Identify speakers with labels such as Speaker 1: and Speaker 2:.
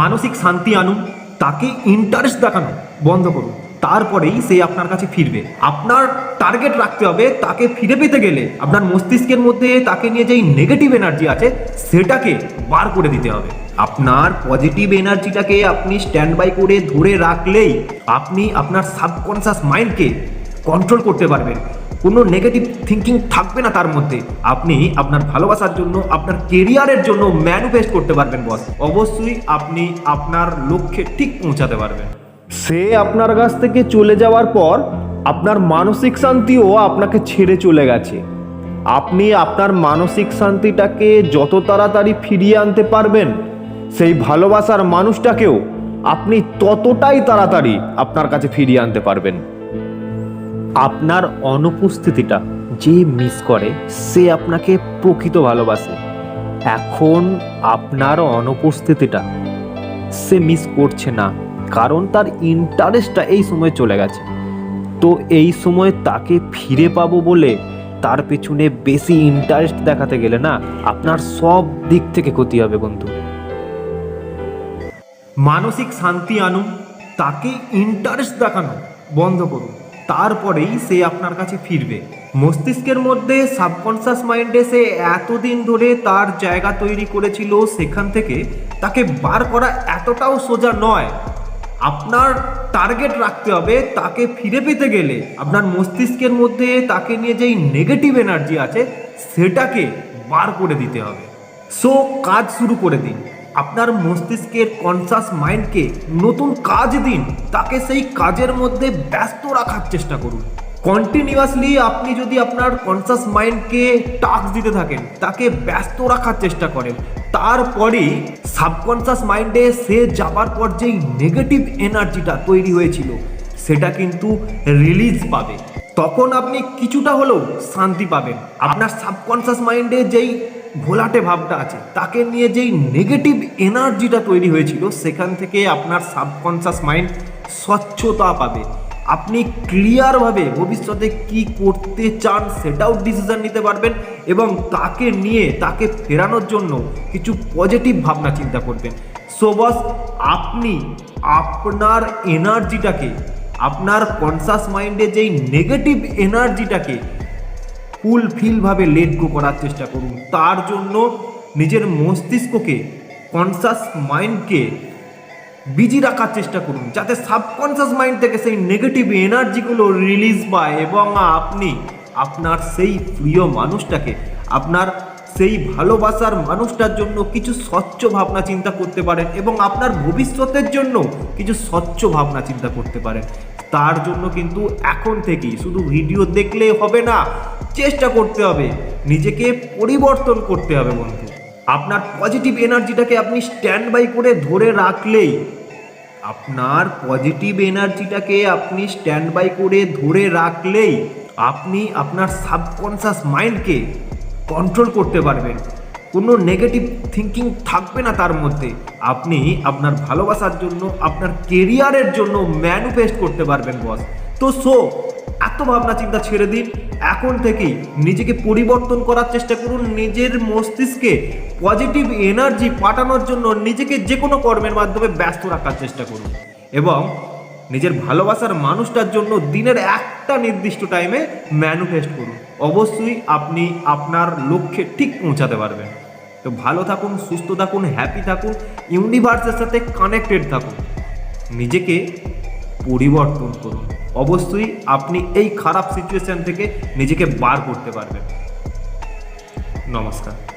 Speaker 1: মানসিক শান্তি আনুন, তাকে ইন্টারেস্ট দেখানো বন্ধ করুন। তারপরেই সে আপনার কাছে ফিরবে। আপনার টার্গেট রাখতে হবে, তাকে ফিরে পেতে গেলে আপনার মস্তিষ্কের মধ্যে তাকে নিয়ে যেই নেগেটিভ এনার্জি আছে, সেটাকে বার করে দিতে হবে। আপনার পজিটিভ এনার্জিটাকে আপনি স্ট্যান্ড বাই করে ধরে রাখলেই আপনি আপনার সাবকনসিয়াস মাইন্ডকে কন্ট্রোল করতে পারবেন। কোনো নেগেটিভ থিঙ্কিং থাকবে না তার মধ্যে। আপনি আপনার ভালোবাসার জন্য, আপনার কেরিয়ারের জন্য ম্যানিফেস্ট করতে পারবেন বস অবশ্যই আপনি আপনার লক্ষ্যে ঠিক পৌঁছাতে পারবেন।
Speaker 2: সে আপনার কাছ থেকে চলে যাওয়ার পর আপনার মানসিক শান্তিও আপনাকে ছেড়ে চলে গেছে। আপনি আপনার মানসিক শান্তিটাকে যত তাড়াতাড়ি ফিরিয়ে আনতে পারবেন, সেই ভালোবাসার মানুষটাকেও আপনি ততটাই তাড়াতাড়ি আপনার কাছে ফিরিয়ে আনতে পারবেন। আপনার অনুপস্থিতিটা যে মিস করে, সে আপনাকে প্রকৃত ভালোবাসে। এখন আপনার অনুপস্থিতিটা সে মিস করছে না, কারণ তার ইন্টারেস্টটা এই সময় চলে গেছে। তো এই সময় তাকে ফিরে পাবো বলে তার পেছনে বেশি ইন্টারেস্ট দেখাতে গেলে না, আপনার সব দিক থেকে ক্ষতি হবে বন্ধু।
Speaker 1: মানসিক শান্তি আনুন, তাকে ইন্টারেস্ট দেখানো বন্ধ করুন। তারপরেই সে আপনার কাছে ফিরবে। মস্তিষ্কের মধ্যে সাবকনসিয়াস মাইন্ডে সে এতদিন ধরে তার জায়গা তৈরি করেছিল সেখান থেকে তাকে বার করা এতটাও সোজা নয়। আপনার টার্গেট রাখতে হবে তাকে ফিরে পেতে গেলে। আপনার মস্তিষ্কের মধ্যে তাকে নিয়ে যেই নেগেটিভ এনার্জি আছে, সেটাকে বার করে দিতে হবে। সো কাজ শুরু করে দিন। আপনার মস্তিষ্কের কনসাস মাইন্ডকে নতুন কাজ দিন। তাকে সেই কাজের মধ্যে ব্যস্ত রাখার চেষ্টা করুন। কন্টিনিউয়াসলি আপনি যদি আপনার কনসাস মাইন্ডকে টাস্ক দিতে থাকেন, তাকে ব্যস্ত রাখার চেষ্টা করেন। তারপরে সাবকনসাস মাইন্ডে সে যাবার পর যেই নেগেটিভ এনার্জিটা তৈরি হয়েছিল, সেটা কিন্তু রিলিজ পাবে। তখন আপনি কিছুটা হলেও শান্তি পাবেন। আপনার সাবকনসাস মাইন্ডে যেই ঘোলাটে ভাবটা আছে। তাকে নিয়ে যেই নেগেটিভ এনার্জিটা তৈরি হয়েছিল, সেখান থেকে আপনার সাবকনসাস মাইন্ড স্বচ্ছতা পাবে। আপনি ক্লিয়ারভাবে ভবিষ্যতে কি করতে চান, সেটাও ডিসিশন নিতে পারবেন এবং তাকে নিয়ে, তাকে ফেরানোর জন্য কিছু পজিটিভ ভাবনা চিন্তা করবেন। সো বস আপনি আপনার এনার্জিটাকে আপনার কনসাস মাইন্ডে যেই নেগেটিভ এনার্জিটাকে ফুলফিলভাবে লেট গো করার চেষ্টা করুন। তার জন্য নিজের মস্তিষ্ককে কনসাস মাইন্ডকে বিজি রাখার চেষ্টা করুন। যাতে সাবকনসাস মাইন্ড থেকে সেই নেগেটিভ এনার্জিগুলো রিলিজ পায় এবং আপনি আপনার সেই প্রিয় মানুষটাকে, আপনার সেই ভালোবাসার মানুষটার জন্য কিছু স্বচ্ছ ভাবনা চিন্তা করতে পারেন এবং আপনার ভবিষ্যতের জন্য কিছু স্বচ্ছ ভাবনা চিন্তা করতে পারেন। তার জন্য কিন্তু এখন থেকেই শুধু ভিডিও দেখলে হবে না, চেষ্টা করতে হবে। নিজেকে পরিবর্তন করতে হবে বন্ধু। আপনার পজিটিভ এনার্জিটাকে আপনি স্ট্যান্ড বাই করে ধরে রাখলেই, আপনার পজিটিভ এনার্জিটাকে আপনি স্ট্যান্ড বাই করে ধরে রাখলেই, আপনি আপনার সাবকনসিয়াস মাইন্ডকে কন্ট্রোল করতে পারবেন। কোনো নেগেটিভ থিঙ্কিং থাকবে না তার মধ্যে। আপনি আপনার ভালোবাসার জন্য, আপনার কেরিয়ারের জন্য ম্যানিফেস্ট করতে পারবেন বস তো সো এত ভাবনা চিন্তা ছেড়ে দিন। এখন থেকেই নিজেকে পরিবর্তন করার চেষ্টা করুন। নিজের মস্তিষ্কে পজিটিভ এনার্জি পাঠানোর জন্য নিজেকে যে কোনো কর্মের মাধ্যমে ব্যস্ত রাখার চেষ্টা করুন। এবং নিজের ভালোবাসার মানুষটার জন্য দিনের একটা নির্দিষ্ট টাইমে ম্যানিফেস্ট করুন। অবশ্যই আপনি আপনার লক্ষ্যে ঠিক পৌঁছাতে পারবেন। তো ভালো থাকুন, সুস্থ থাকুন হ্যাপি থাকুন ইউনিভার্সের সাথে কানেক্টেড থাকুন। নিজেকে পরিবর্তন করুন। অবশ্যই আপনি এই খারাপ সিচুয়েশান থেকে নিজেকে বার করতে পারবেন। নমস্কার।